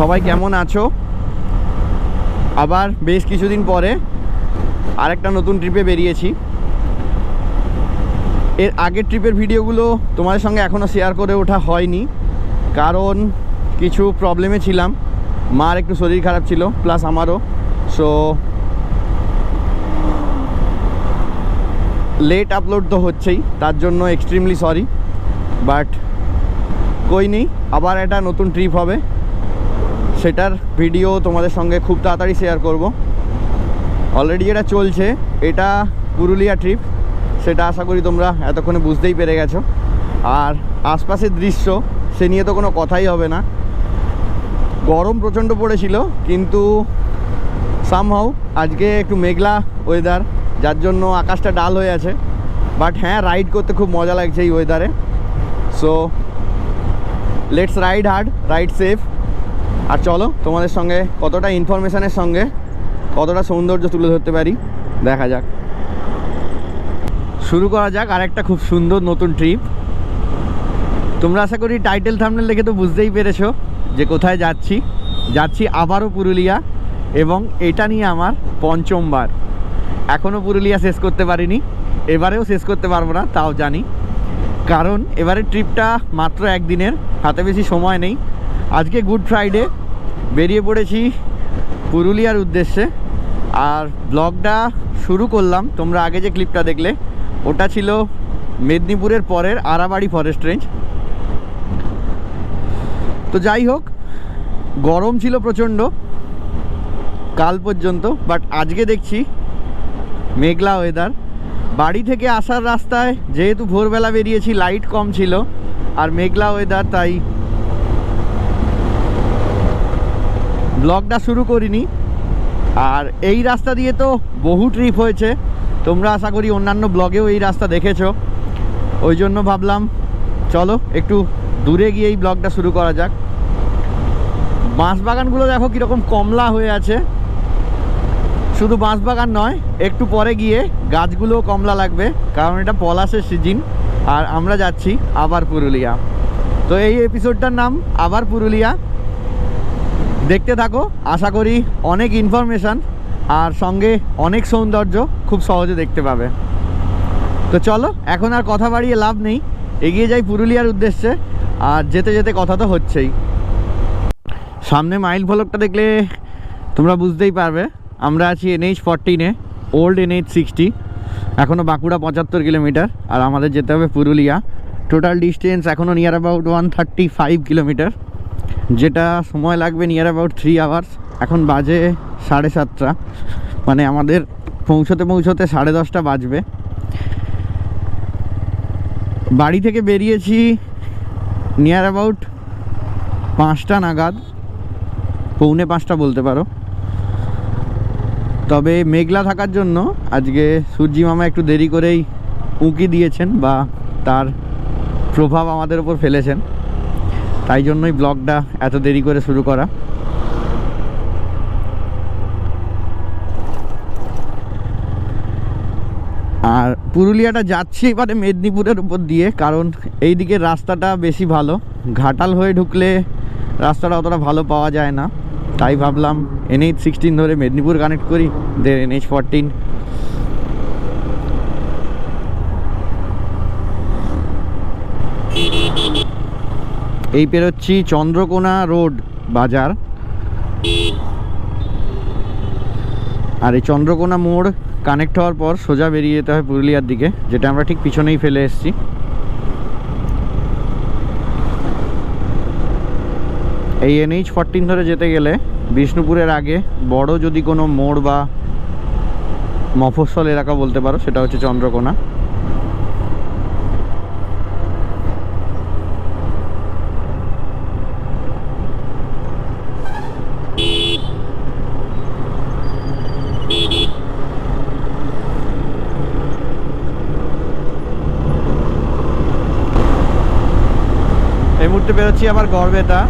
সবাই কেমন আছো? আবার বেশ কিছুদিন পরে আরেকটা নতুন ট্রিপে বেরিয়েছি। এর আগের ট্রিপের ভিডিওগুলো তোমাদের সঙ্গে এখনও শেয়ার করে ওঠা হয়নি। কারণ কিছু প্রবলেমে ছিলাম। মার একটু শরীর খারাপ ছিল প্লাস আমারও। সো লেট আপলোড তো হচ্ছেই, তার জন্য এক্সট্রিমলি সরি বাট কই নেই, আবার একটা নতুন ট্রিপ হবে। সেটার ভিডিও তোমাদের সঙ্গে খুব তাড়াতাড়ি শেয়ার করব। অলরেডি যেটা চলছে, এটা পুরুলিয়া ট্রিপ সেটা আশা করি তোমরা এতক্ষণে বুঝতেই পেরে গেছো। আর আশপাশের দৃশ্য, সে নিয়ে তো কোনো কথাই হবে না। গরম প্রচণ্ড পড়েছিল, কিন্তু সামহাও আজকে একটু মেঘলা ওয়েদার যার জন্য আকাশটা ডাল হয়ে আছে। বাট হ্যাঁ রাইড করতে খুব মজা লাগছে এই ওয়েদারে so let's ride hard ride safe আর চলো, তোমাদের সঙ্গে কতটা ইনফরমেশানের সঙ্গে কতটা সৌন্দর্য তুলে ধরতে পারি, দেখা যাক। শুরু করা যাক আর একটা খুব সুন্দর নতুন ট্রিপ তোমরা আশা করি টাইটেল থামনেল দেখে তো বুঝতেই পেরেছ যে কোথায় যাচ্ছি। যাচ্ছি আবারও পুরুলিয়া এবং এটা নিয়ে আমার পঞ্চমবার এখনও পুরুলিয়া শেষ করতে পারিনি, এবারেও শেষ করতে পারব না, তাও জানি। কারণ এবারে ট্রিপটা মাত্র একদিনের, হাতে বেশি সময় নেই। আজকে গুড ফ্রাইডে বেরিয়ে পড়েছি পুরুলিয়ার উদ্দেশ্যে। আর ব্লগটা শুরু করলাম, তোমরা আগে যে ক্লিপটা দেখলে, ওটা ছিল মেদিনীপুরের পরের আরাবাড়ি ফরেস্ট রেঞ্জ তো যাই হোক, গরম ছিল প্রচণ্ড, কাল পর্যন্ত বাট আজকে দেখছি মেঘলা ওয়েদার বাড়ি থেকে আসার রাস্তায় যেহেতু ভোরবেলা বেরিয়েছি লাইট কম ছিল, আর মেঘলা ওয়েদার তাই ব্লগটা শুরু করিনি। আর এই রাস্তা দিয়ে তো বহু ট্রিপ হয়েছে। তোমরা আশা করি অন্যান্য ব্লগেও এই রাস্তা দেখেছ। ওই জন্য ভাবলাম, চলো একটু দূরে গিয়ে এই ব্লগটা শুরু করা যাক। বাঁশবাগানগুলো দেখো কীরকম কমলা হয়ে আছে। শুধু বাঁশবাগান নয়, একটু পরে গিয়ে গাছগুলোও কমলা লাগবে, কারণ এটা পলাশের সিজিন আর আমরা যাচ্ছি আবার পুরুলিয়া। তো এই এপিসোডটার নাম আবার পুরুলিয়া। দেখতে থাকো, আশা করি অনেক ইনফরমেশান আর সঙ্গে অনেক সৌন্দর্য খুব সহজে দেখতে পাবে। তো চলো, এখন আর কথা বাড়িয়ে লাভ নেই, এগিয়ে যাই পুরুলিয়ার উদ্দেশ্যে, আর যেতে যেতে কথা তো হচ্ছেই। সামনে মাইল ফলকটা দেখলে তোমরা বুঝতেই পারবে, আমরা আছি এনএইচ ফরটিনে ওল্ড এনএইচ সিক্সটি এখনও বাঁকুড়া পঁচাত্তর কিলোমিটার, আর আমাদের যেতে হবে পুরুলিয়া। টোটাল ডিস্টেন্স এখনও near about one thirty five kilometre যেটা সময় লাগবে নিয়ার অ্যাবাউট থ্রি আওয়ার্স এখন বাজে সাড়ে সাতটা। মানে আমাদের পৌঁছতে পৌঁছতে সাড়ে দশটা বাজবে। বাড়ি থেকে বেরিয়েছি নিয়ার অ্যাবাউট পাঁচটা নাগাদ। পৌনে পাঁচটা বলতে পারো। তবে মেঘলা থাকার জন্য আজকে সূর্যি মামা একটু দেরি করেই উঁকি দিয়েছেন বা তার প্রভাব আমাদের ওপর ফেলেছেন। তাই জন্যই ব্লগটা এত দেরি করে শুরু করা। আর পুরুলিয়াটা যাচ্ছি এবারে মেদিনীপুরের উপর দিয়ে, কারণ এই দিকের রাস্তাটা বেশি ভালো। ঘাটাল হয়ে ঢুকলে রাস্তাটা অতটা ভালো পাওয়া যায় না। তাই ভাবলাম এনএইচ সিক্সটিন ধরে মেদিনীপুর কানেক্ট করি দেন এনএইচ ফোরটিন এই পেরোচ্ছি চন্দ্রকোনা রোড বাজার। আর এই চন্দ্রকোনা মোড় কানেক্ট হওয়ার পর সোজা বেরিয়ে যেতে হয় পুরুলিয়ার দিকে, যেটা আমরা ঠিক পিছনেই ফেলে এসেছি। এই এনএইচ ফরটিন ধরে যেতে গেলে বিষ্ণুপুরের আগে বড় যদি কোনো মোড় বা মফস্বল এলাকা বলতে পারো, সেটা হচ্ছে চন্দ্রকোনা। বেরোচ্ছি আবার গড়বেতা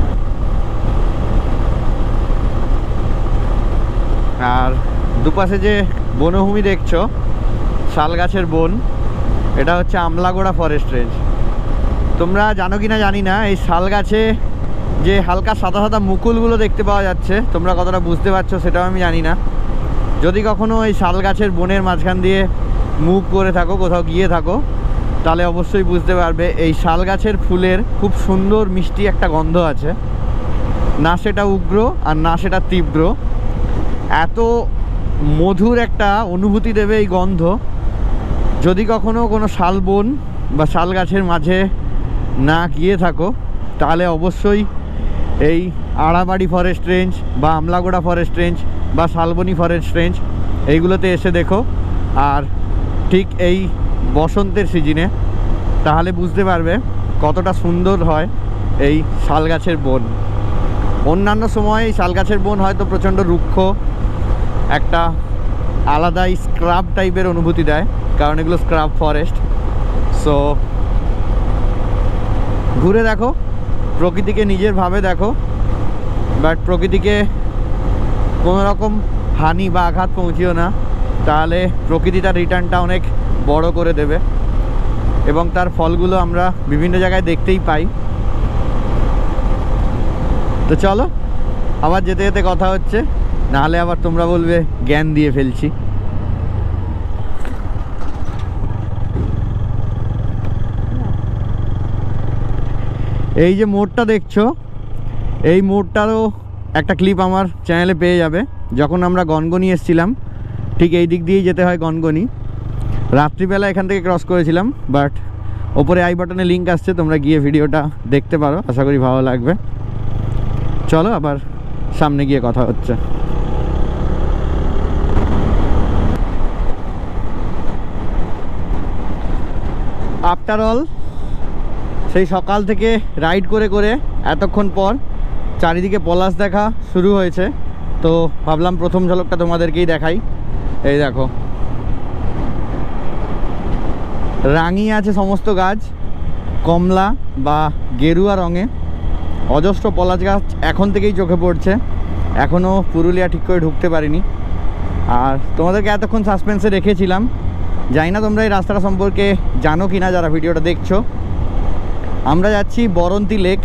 আর দুপাশে যে বনভূমি দেখছ শাল গাছের বন, এটা হচ্ছে আমলাগোড়া ফরেস্ট রেঞ্জ তোমরা জানো কি না জানি না, এই শাল গাছে যে হালকা সাদা সাদা মুকুলগুলো দেখতে পাওয়া যাচ্ছে, তোমরা কতটা বুঝতে পারছ সেটাও আমি জানি না। যদি কখনো এই শাল গাছের বনের মাঝখান দিয়ে মুখ করে থাকো, কোথাও গিয়ে থাকো তাহলে অবশ্যই বুঝতে পারবে, এই শাল গাছের ফুলের খুব সুন্দর মিষ্টি একটা গন্ধ আছে। না সেটা উগ্র আর না সেটা তীব্র। এত মধুর একটা অনুভূতি দেবে এই গন্ধ। যদি কখনো কোনো শাল বন বা শাল গাছের মাঝে না গিয়ে থাকো, তাহলে অবশ্যই এই আড়াবাড়ি ফরেস্ট রেঞ্জ বা আমলাগোড়া ফরেস্ট রেঞ্জ বা শালবনি ফরেস্ট রেঞ্জ এইগুলোতে এসে দেখো। আর ঠিক এই বসন্তের সিজনে, তাহলে বুঝতে পারবে কতটা সুন্দর হয় এই শাল গাছের বন। অন্যান্য সময় এই শাল গাছের বন হয়তো প্রচণ্ড রুক্ষ, একটা আলাদাই স্ক্রাব টাইপের অনুভূতি দেয়, কারণ এগুলো স্ক্রাব ফরেস্ট সো ঘুরে দেখো, প্রকৃতিকে নিজের ভাবে দেখো বাট প্রকৃতিকে কোনো রকম হানি বা আঘাত পৌঁছিও না। তাহলে প্রকৃতি তার রিটার্নটা অনেক বড় করে দেবে এবং তার ফলগুলো আমরা বিভিন্ন জায়গায় দেখতেই পাই। তো চলো, আবার যেতে যেতে কথা হচ্ছে, নাহলে আবার তোমরা বলবে, জ্ঞান দিয়ে ফেলছি। এই যে মোড়টা দেখছ, এই মোড়টারও একটা ক্লিপ আমার চ্যানেলে পেয়ে যাবে। যখন আমরা গনগনি এসেছিলাম, ঠিক এই দিক দিয়েই যেতে হয় গনগনি। রাত্রিবেলা এখান থেকে ক্রস করেছিলাম বাট ওপরে আই বাটনে লিঙ্ক আসছে, তোমরা গিয়ে ভিডিওটা দেখতে পারো, আশা করি ভালো লাগবে। চলো আবার সামনে গিয়ে কথা হচ্ছে। আফটার অল সেই সকাল থেকে রাইড করে করে এতক্ষণ পর চারিদিকে পলাশ দেখা শুরু হয়েছে। তো ভাবলাম প্রথম ঝলকটা তোমাদেরকেই দেখাই। এই দেখো রাঙিয়ে আছে সমস্ত গাছ, কমলা বা গেরুয়া রঙে। অজস্র পলাশ গাছ এখন থেকেই চোখে পড়ছে। এখনও পুরুলিয়া ঠিক করে ঢুকতে পারিনি। আর তোমাদেরকে এতক্ষণ সাসপেন্সে রেখেছিলাম। জানি না তোমরা এই রাস্তাটা সম্পর্কে জানো কি না যারা ভিডিওটা দেখছ। আমরা যাচ্ছি বরন্তি লেক।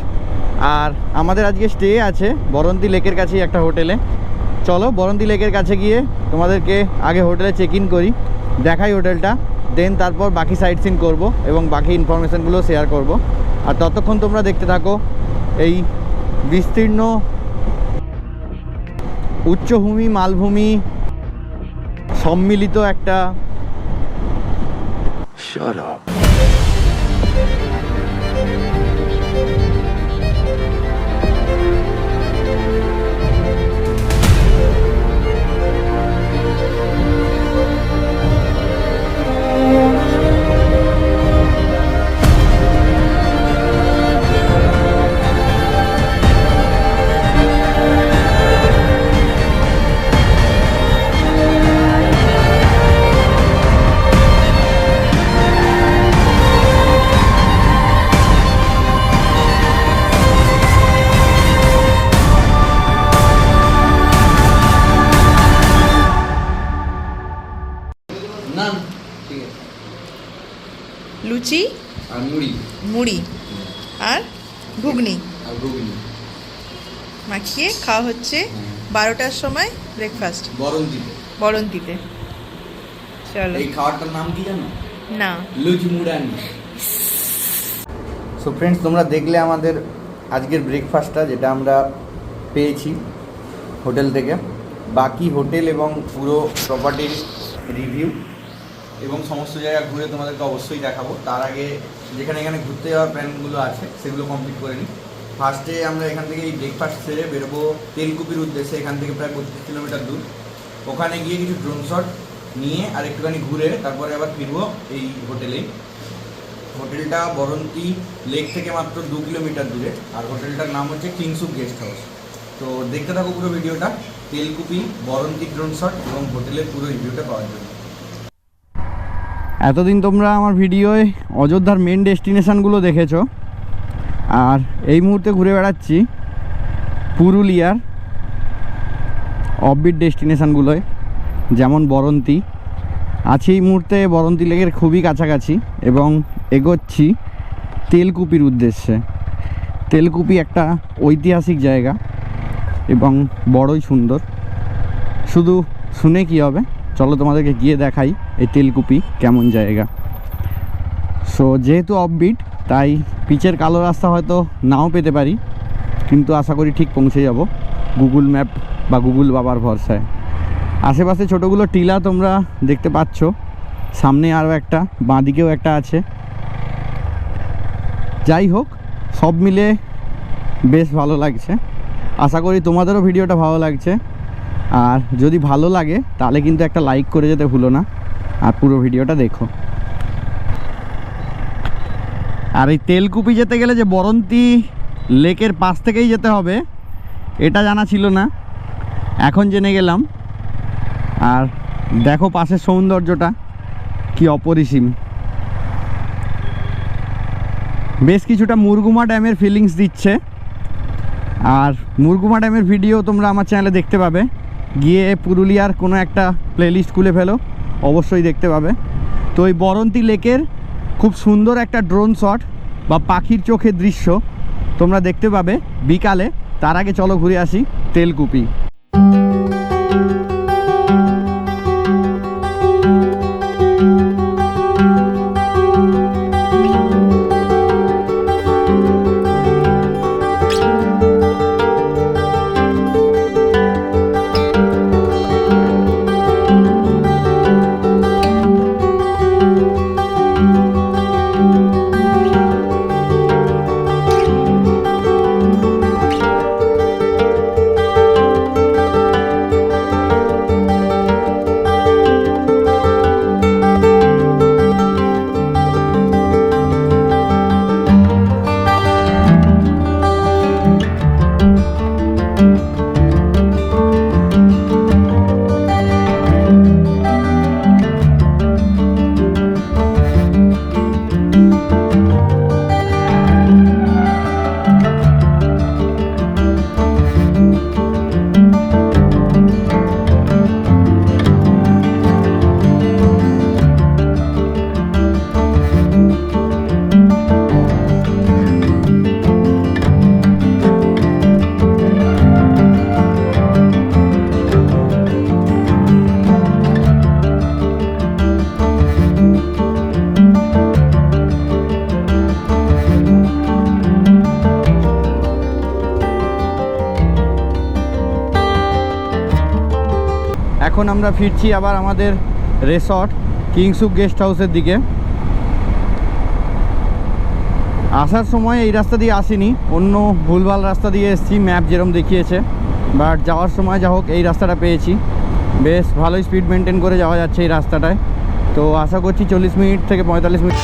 আর আমাদের আজকে স্টে আছে বরন্তি লেকের কাছেই একটা হোটেলে। চলো বরন্তি লেকের কাছে গিয়ে তোমাদেরকে আগে হোটেলে চেক ইন করি। দেখাই হোটেলটা। দেন তারপর বাকি সাইট সিন করব এবং বাকি ইনফরমেশানগুলো শেয়ার করব আর ততক্ষণ তোমরা দেখতে থাকো এই বিস্তীর্ণ উচ্চভূমি, মালভূমি সম্মিলিত একটা Shut up. খাওয়া হচ্ছে বারোটার সময় ব্রেকফাস্ট দিতে বরন্তিতে। চলো। এই খাবারটার নাম কি জানো? না। লুচ মুড়ানি সো ফ্রেন্ডস তোমরা দেখলে আমাদের আজকের ব্রেকফাস্টটা যেটা আমরা পেয়েছি হোটেল থেকে। বাকি হোটেল এবং পুরো প্রপার্টির রিভিউ এবং সমস্ত জায়গা ঘুরে তোমাদেরকে অবশ্যই দেখাবো। তার আগে যেখানে এখানে ঘুরতে যাওয়ার প্ল্যানগুলো আছে সেগুলো কমপ্লিট করে নিই। ফার্স্টে আমরা এখান থেকে এই ব্রেকফাস্ট সেরে বেরোবো তেলকুপির উদ্দেশ্যে, এখান থেকে প্রায় পঁচিশ কিলোমিটার দূর। ওখানে গিয়ে কিছু ড্রোন শট নিয়ে আর একটুখানি ঘুরে তারপরে আবার ফিরবো এই হোটেলে। হোটেলটা বরন্তি লেক থেকে মাত্র দু কিলোমিটার দূরে। আর হোটেলটার নাম হচ্ছে কিংসুপ গেস্ট হাউস। তো দেখতে থাকো পুরো ভিডিওটা, তেলকুপি, বরন্তি ড্রোন শট এবং হোটেলের পুরো রিভিউটা পাওয়ার জন্য। এতদিন তোমরা আমার ভিডিওয় অযোধ্যার মেন ডেস্টিনেশনগুলো দেখেছ। আর এই মুহূর্তে ঘুরে বেড়াচ্ছি পুরুলিয়ার অফবিট ডেস্টিনেশনগুলোয় যেমন বরন্তি। আছি এই মুহূর্তে বরন্তি লেকের খুবই কাছাকাছি এবং এগোচ্ছি তেলকুপির উদ্দেশ্যে। তেলকুপি একটা ঐতিহাসিক জায়গা এবং বড়ই সুন্দর। শুধু শুনে কি হবে? চলো তোমাদেরকে গিয়ে দেখাই এই তেলকুপি কেমন জায়গা। সো যেহেতু অফবিট তাই পিচের কালো রাস্তা হয়তো নাও পেতে পারি, কিন্তু আশা করি ঠিক পৌঁছে যাব। গুগল ম্যাপ বা গুগল বাবার ভরসায়। আশেপাশে ছোটোগুলো টিলা তোমরা দেখতে পাচ্ছ। সামনে আরও একটা, বাঁদিকেও একটা আছে। যাই হোক, সব মিলে বেশ ভালো লাগছে। আশা করি তোমাদেরও ভিডিওটা ভালো লাগছে। আর যদি ভালো লাগে, তাহলে কিন্তু একটা লাইক করে যেতে ভুলো না। আর পুরো ভিডিওটা দেখো। আর এই তেলকুপি যেতে গেলে যে বরন্তি লেকের পাশ থেকেই যেতে হবে, এটা জানা ছিল না। এখন জেনে গেলাম। আর দেখো পাশের সৌন্দর্যটা, কি অপরিসীম। বেশ কিছুটা মুরগুমা ড্যামের ফিলিংস দিচ্ছে। আর মুরগুমা ড্যামের ভিডিও তোমরা আমার চ্যানেলে দেখতে পাবে। গিয়ে পুরুলিয়ার কোনো একটা প্লেলিস্ট খুলে ফেলো, অবশ্যই দেখতে পাবে। তো এই বরন্তি লেকের খুব সুন্দর একটা ড্রোন শট বা পাখির চোখের দৃশ্য, তোমরা দেখতে পাবে বিকালে। তার আগে চলো ঘুরে আসি তেলকুপি। এখন আমরা ফিরছি আবার আমাদের রেসর্ট কিংসুক গেস্ট হাউসের দিকে। আসার সময় এই রাস্তা দিয়ে আসিনি, অন্য ভুলভাল রাস্তা দিয়ে এসেছি, ম্যাপ যেরকম দেখিয়েছে। বাট যাওয়ার সময় যা হোক, এই রাস্তাটা পেয়েছি। বেশ ভালোই স্পিড মেনটেন করে যাওয়া যাচ্ছে এই রাস্তাটায়। তো আশা করছি চল্লিশ মিনিট থেকে পঁয়তাল্লিশ মিনিট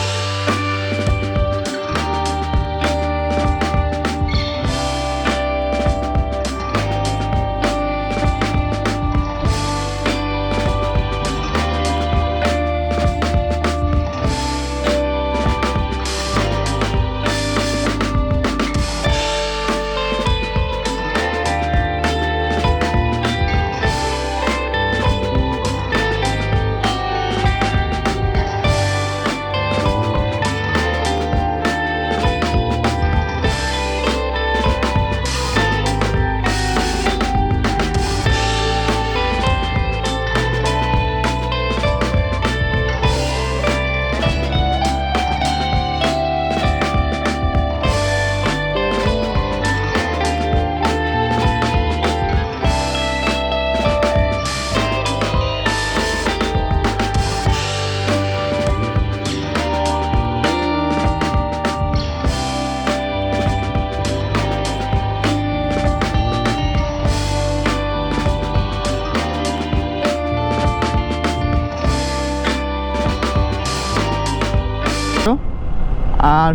আর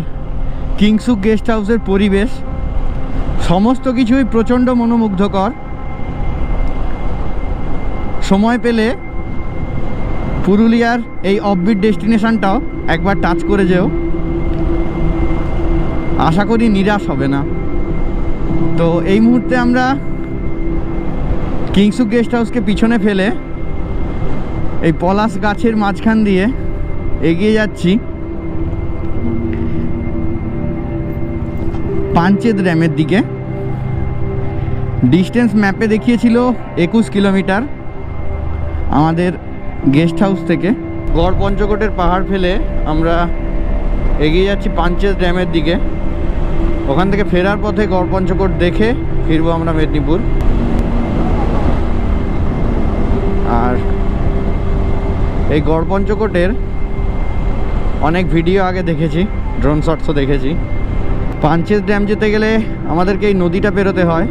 কিংসুক গেস্ট হাউসের পরিবেশ, সমস্ত কিছুই প্রচণ্ড মনোমুগ্ধকর। সময় পেলে পুরুলিয়ার এই অফবিট ডেস্টিনেশনটাও একবার টাচ করে যেও। আশা করি নিরাশ হবে না। তো এই মুহূর্তে আমরা কিংসুক গেস্ট হাউসকে পিছনে ফেলে এই পলাশ গাছের মাঝখান দিয়ে এগিয়ে যাচ্ছি। পাঞ্চেত ড্যামের দিকে। ডিস্টেন্স ম্যাপে দেখিয়েছিল একুশ কিলোমিটার আমাদের গেস্ট হাউস থেকে। গড় পঞ্চকোটের পাহাড় ফেলে আমরা এগিয়ে যাচ্ছি পাঞ্চেত ড্যামের দিকে। ওখান থেকে ফেরার পথে গড় পঞ্চকোট দেখে ফিরবো আমরা মেদিনীপুর। আর এই গড় পঞ্চকোটের অনেক ভিডিও আগে দেখেছি, ড্রোন শটসও দেখেছি। পাঞ্চেত ড্যাম যেতে গেলে আমাদেরকে এই নদীটা পেরোতে হয়।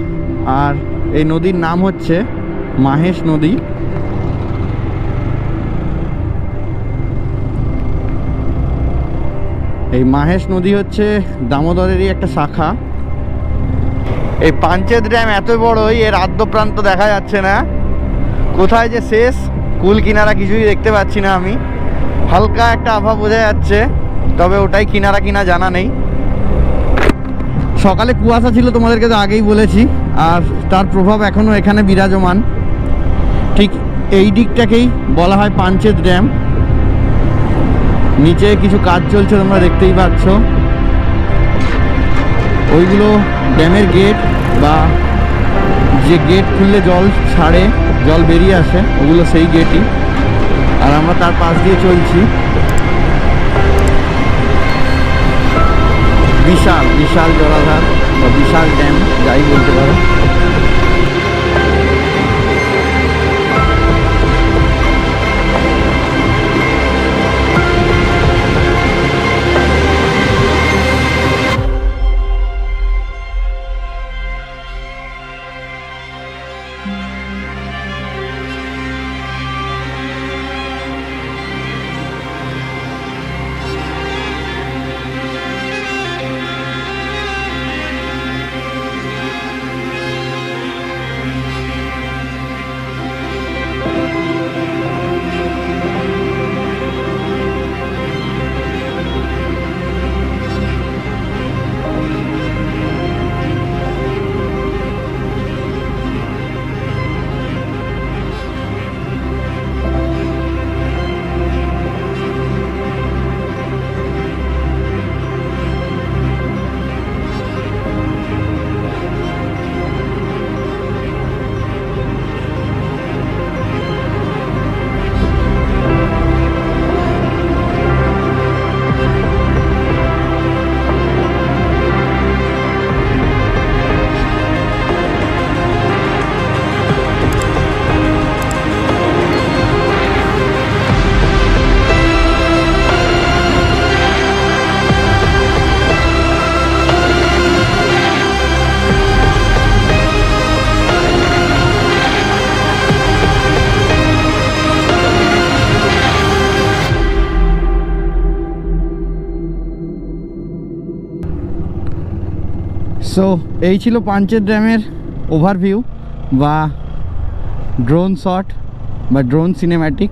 আর এই নদীর নাম হচ্ছে মাহেশ নদী। এই মাহেশ নদী হচ্ছে দামোদরেরই একটা শাখা। এই পাঞ্চেত ড্যাম এত বড়ই, এর আদ্য প্রান্ত দেখা যাচ্ছে না। কোথায় যে শেষ, কুল কিনারা কিছুই দেখতে পাচ্ছি না আমি। হালকা একটা আভা বোঝা যাচ্ছে, তবে ওটাই কিনারা কিনা জানা নেই। সকালে কুয়াশা ছিল তোমাদেরকে তো আগেই বলেছি, আর তার প্রভাব এখনও এখানে বিরাজমান। ঠিক এই দিকটাকেই বলা হয় পাঞ্চেত ড্যাম। নিচে কিছু কাজ চলছে, তোমরা দেখতেই পাচ্ছ। ওইগুলো ড্যামের গেট বা যে গেট খুললে জল ছাড়ে, জল বেরিয়ে আসে, ওগুলো সেই গেটই। আর আমরা তার পাশ দিয়ে চলছি। বিশাল জলাধার বা বিশাল ড্যাম যাই বলতে পারো। সো এই ছিল পাঞ্চেত ড্যামের ওভারভিউ বা ড্রোন শট বা ড্রোন সিনেম্যাটিক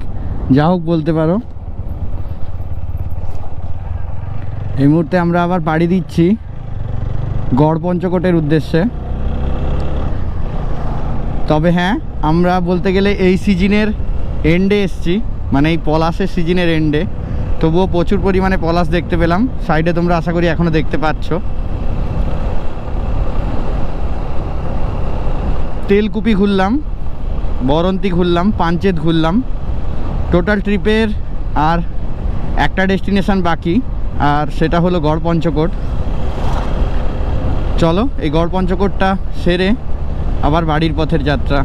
যা হোক বলতে পারো। এই মুহূর্তে আমরা আবার পাড়ি দিচ্ছি গড় পঞ্চকোটের উদ্দেশ্যে। তবে হ্যাঁ আমরা বলতে গেলে এই সিজনের এন্ডে এসছি মানে এই পলাশের সিজনের এন্ডে। তবুও প্রচুর পরিমাণে পলাশ দেখতে পেলাম। সাইডে তোমরা আশা করি এখনও দেখতে পাচ্ছ। তেলকুপি ঘুরলাম, বরন্তি ঘুরলাম, পাঞ্চেত ঘুরলাম। টোটাল ট্রিপের আর একটা ডেস্টিনেশন বাকি, আর সেটা হলো গড় পঞ্চকোট। চলো, এই গড় পঞ্চকোটটা সেরে আবার বাড়ির পথের যাত্রা।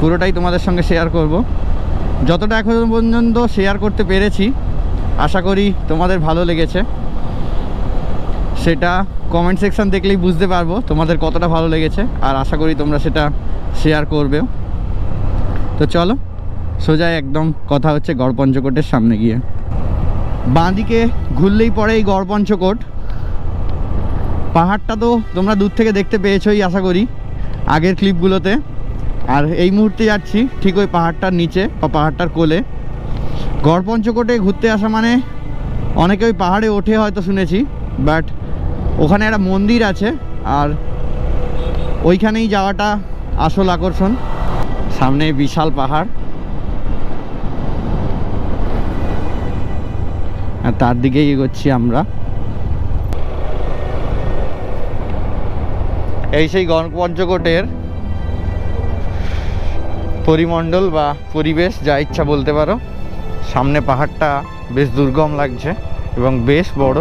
পুরোটাই তোমাদের সঙ্গে শেয়ার করব। যতটা এখন পর্যন্ত শেয়ার করতে পেরেছি, আশা করি তোমাদের ভালো লেগেছে। সেটা কমেন্ট সেকশন দেখলেই বুঝতে পারব তোমাদের কতটা ভালো লেগেছে। আর আশা করি তোমরা সেটা শেয়ার করবেও তো চলো, সোজা একদম কথা হচ্ছে গড়পঞ্চকোটের সামনে গিয়ে। বাঁদিকে ঘুরলেই পরে এই গড়পঞ্চকোট। পাহাড়টা তো তোমরা দূর থেকে দেখতে পেয়েছোই, আশা করি, আগের ক্লিপগুলোতে আর এই মুহূর্তে যাচ্ছি ঠিক ওই পাহাড়টার নিচে বা পাহাড়টার কোলে। গড়পঞ্চকোটে ঘুরতে আসা মানে অনেকে ওই পাহাড়ে ওঠে হয়তো শুনেছি বাট ওখানে একটা মন্দির আছে, আর ওইখানেই যাওয়াটা আসল আকর্ষণ। সামনে বিশাল পাহাড়। আর তার দিকেই এগোচ্ছি আমরা। এই সেই গণপঞ্চকোটের পরিমণ্ডল বা পরিবেশ, যা ইচ্ছা বলতে পারো। সামনে পাহাড়টা বেশ দুর্গম লাগছে এবং বেশ বড়।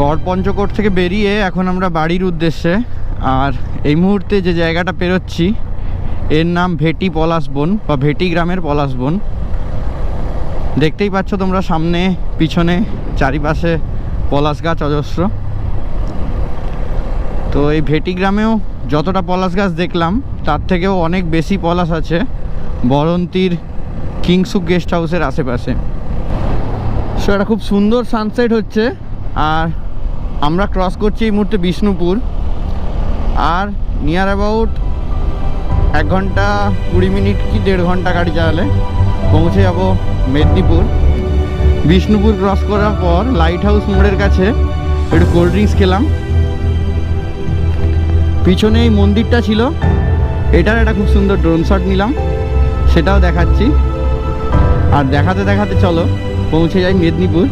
গড় পঞ্চকোট থেকে বেরিয়ে এখন আমরা বাড়ির উদ্দেশ্যে। আর এই মুহূর্তে যে জায়গাটা পেরোচ্ছি, এর নাম ভেটি পলাশ পলাশবন বা ভেটি গ্রামের পলাশ পলাশবন দেখতেই পাচ্ছ তোমরা সামনে, পিছনে, চারিপাশে পলাশ গাছ অজস্র। তো এই ভেটি গ্রামেও যতটা পলাশ গাছ দেখলাম, তার থেকেও অনেক বেশি পলাশ আছে বরন্তির কিংসুক গেস্ট হাউসের আশেপাশে। সো, এটা খুব সুন্দর সানসেট হচ্ছে। আর আমরা ক্রস করছি এই মুহূর্তে বিষ্ণুপুর আর নিয়ার অ্যাবাউট এক ঘণ্টা কুড়ি মিনিট কি দেড় ঘণ্টা গাড়ি চালালে পৌঁছে যাব মেদিনীপুর। বিষ্ণুপুর ক্রস করার পর লাইট হাউস মোড়ের কাছে একটু কোল্ড ড্রিঙ্কস খেলাম। পিছনে এই মন্দিরটা ছিল, এটার একটা খুব সুন্দর ড্রোন শট নিলাম, সেটাও দেখাচ্ছি। আর দেখাতে দেখাতে চলো, পৌঁছে যাই মেদিনীপুর।